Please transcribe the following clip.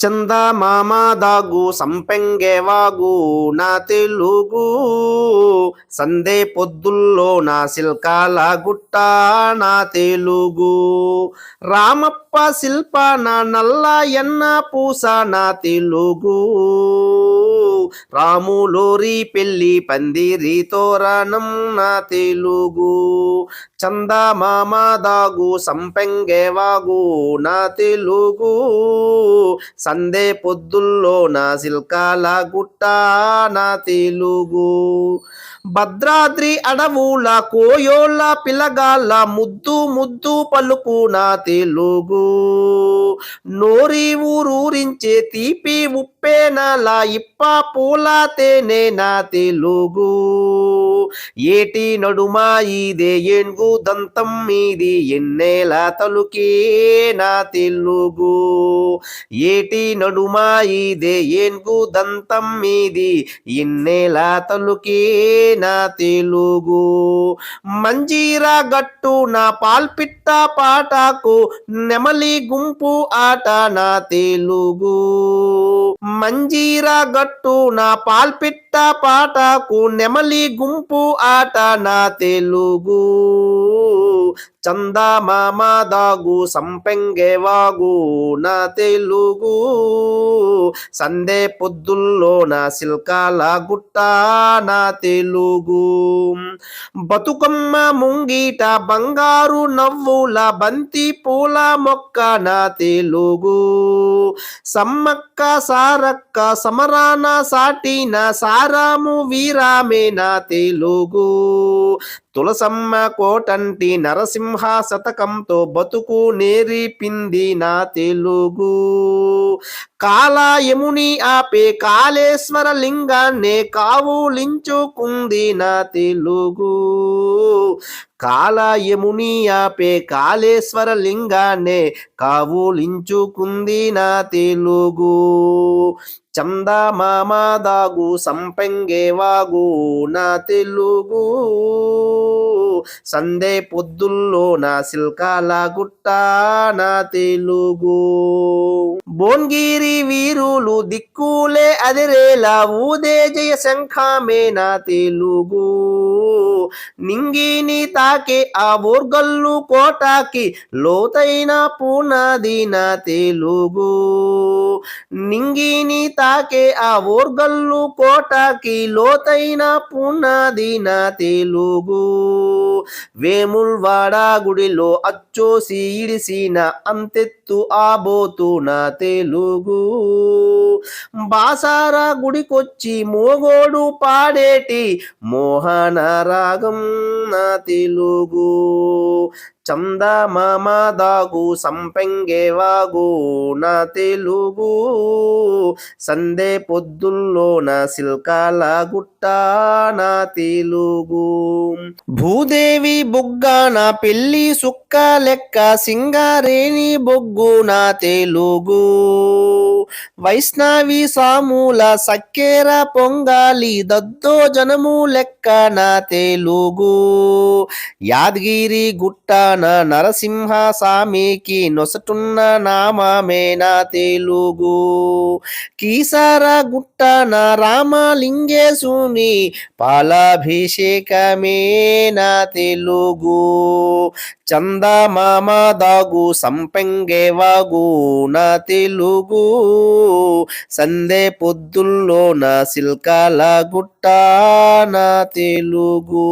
చంద మామ దాగు సంపెంగే వాగు నా తెలుగు. సందే పొద్దుల్లో నా సిల్కాల గుట్ట నా గొప్ప శిల్ప నా నల్ల ఎన్న పూస నా తెలుగు. రాములోరి పెళ్ళి పందిరి తోరణం నా తెలుగు. చంద మామ దాగు సంపెంగే నా తెలుగు. సందే పొద్దుల్లో నా సిల్కాల గుట్ట నా తెలుగు. భద్రాద్రి అడవుల కోయోళ్ళ పిలగాళ్ళ ముద్దు ముద్దు పలుకు నా తెలుగు. నోరి ఊరూరించే తీపి ఉప్పేనలా ఇప్ప పూల తేనే నా తెలుగు. ఏటి నడుమ ఇదే ఏనుగు దంతం మీది ఎన్నేల తలుకే నా తెలుగు. ఏటి నడుమ ఇదే ఏనుగు దంతం మీది ఎన్నేల తలుకే నా తెలుగు. మంజీరా గట్టు నా పాల్పిట్ట పాటకు నెమలి గుంపు ఆట నా తెలుగు. మంజీరా గట్టు నా పాల్పిట్ పాల్పిట్ట పాటకు నెమలి గుంపు ఆట నా తెలుగు. చందమామ దాగు సంపెంగే వాగు నా తెలుగు. సందే పొద్దుల్లో నా సిల్కాల గుట్ట నా తెలుగు. బతుకమ్మ ముంగిట బంగారు నవ్వుల బంతి పూల మొక్క నా తెలుగు. సమ్మక్క సారక్క సమరాన సాటిన సారాము వీరామే తెలుగు. తులసమ్మ కోటంటి నరసింహ శతకంతో బతుకు నేరిపింది నా తెలుగు. కాలాయముని ఆపే కాళేశ్వర లింగాన్నే కావులించుకుంది నా తెలుగు. కాలాయముని ఆపే కాళేశ్వర లింగాన్నే కావులించుకుంది నా తెలుగు. చంద మామ దాగు సంపెంగే వాగు నా తెలుగు. సందే పొద్దుల్లో నా సిల్కాల గుట్ట నా తెలుగు. బోన్గిరి వీరులు దిక్కులే అదిరేలా ఊదే జయ శంఖామే నా తెలుగు. నింగిని తాకే ఆ ఊర్గల్లు కోటాకి లోతైన పునాది నా తెలుగు. నింగిని తాకే ఆ ఓర్గల్లు కోటకి లోతైన పునాది నా తెలుగు. వేముల్వాడ గుడిలో అచ్చోసి ఇడిసిన అంతెత్తు ఆబోతు నా తెలుగు. బాసారా గుడికొచ్చి మోగోడు పాడేటి మోహన రాగం నా తెలుగు. చంద దాగు సంపెంగే వాగు నా తెలుగు. సందే పొద్దుల్లోన సిల్కాల గుట్ట నా తెలుగు. భూదేవి బొగ్గ నా పెళ్ళి సుక్క లెక్క సింగారేణి బొగ్గు నా తెలుగు. వైష్ణవి సామూల సక్కేర పొంగాలి దద్దో జనము లెక్క నా తెలుగు. యాదగిరి గుట్ట నా నరసింహ స్వామికి నొసటున్న నామమే నా తెలుగు. కీ గుట్ట నా రామలింగేశుని పాలాభిషేకమే నా తెలుగు. చంద మామ సంపెంగే వాగు నా తెలుగు. సందే పొద్దుల్లో నా సిల్కాల గుట్ట నా తెలుగు.